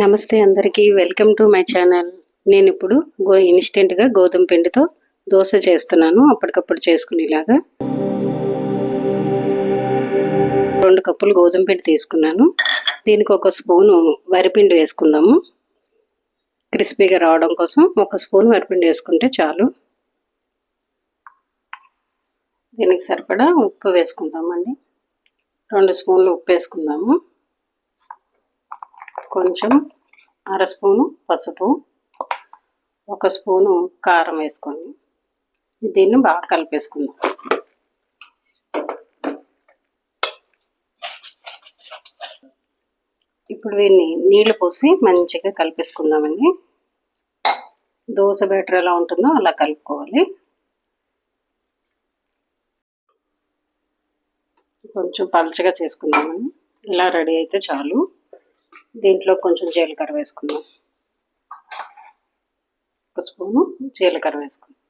నమస్తే అందరికీ. Welcome to my channel. నేను ఇప్పుడు గో ఇన్స్టెంట్గా గోధుమ పిండితో దోశ చేస్తున్నాను. అప్పటికప్పుడు చేసుకునేలాగా. రెండు కప్పులు గోధుమ పిండి తీసుకున్నాను. దీనికి ఒక స్పూను వరిపిండి వేసుకుందాము. క్రిస్పీగా రావడం కోసం ఒక స్పూన్ వరిపిండి వేసుకుంటే చాలు. దీనికి సరిపడా ఉప్పు వేసుకుందామండి. రెండు స్పూన్లు ఉప్పు వేసుకుందాము. కొంచెం అర స్పూను పసుపు ఒక స్పూను కారం వేసుకోండి. దీన్ని బాగా కలిపేసుకుందాం. ఇప్పుడు దీన్ని నీళ్ళు పోసి మంచిగా కలిపేసుకుందామండి. దోశ బ్యాటర్ ఎలా ఉంటుందో అలా కలుపుకోవాలి. కొంచెం పలచగా చేసుకుందామండి. ఇలా రెడీ అయితే చాలు. దీంట్లో కొంచెం జీలకర్ర వేసుకుందాం. ఒక స్పూను జీలకర్ర వేసుకుందాం.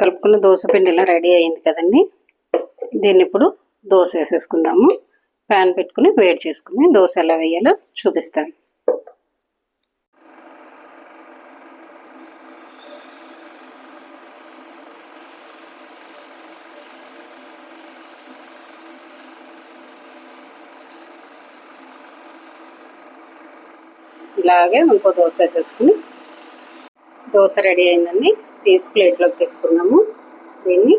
కలుపుకున్న దోశ పిండి ఇలా రెడీ అయింది కదండి. దీన్ని ఇప్పుడు దోశ వేసేసుకుందాము. ప్యాన్ పెట్టుకుని వేడి చేసుకుని దోశ ఎలా వేయాలో చూపిస్తాను. ఇలాగే ఇంకో దోశ వేసేసుకుని దోశ రెడీ అయిందండి. తీసి ప్లేట్లోకి తీసుకున్నాము. దీన్ని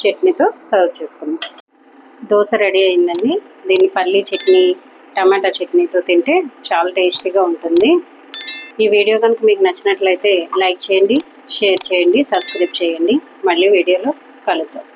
చట్నీతో సర్వ్ చేసుకున్నాం. దోశ రెడీ అయిందండి. దీన్ని పల్లీ చట్నీ టమాటా చట్నీతో తింటే చాలా టేస్టీగా ఉంటుంది. ఈ వీడియో కనుక మీకు నచ్చినట్లయితే లైక్ చేయండి షేర్ చేయండి సబ్స్క్రైబ్ చేయండి. మళ్ళీ వీడియోలో కలుద్దాం.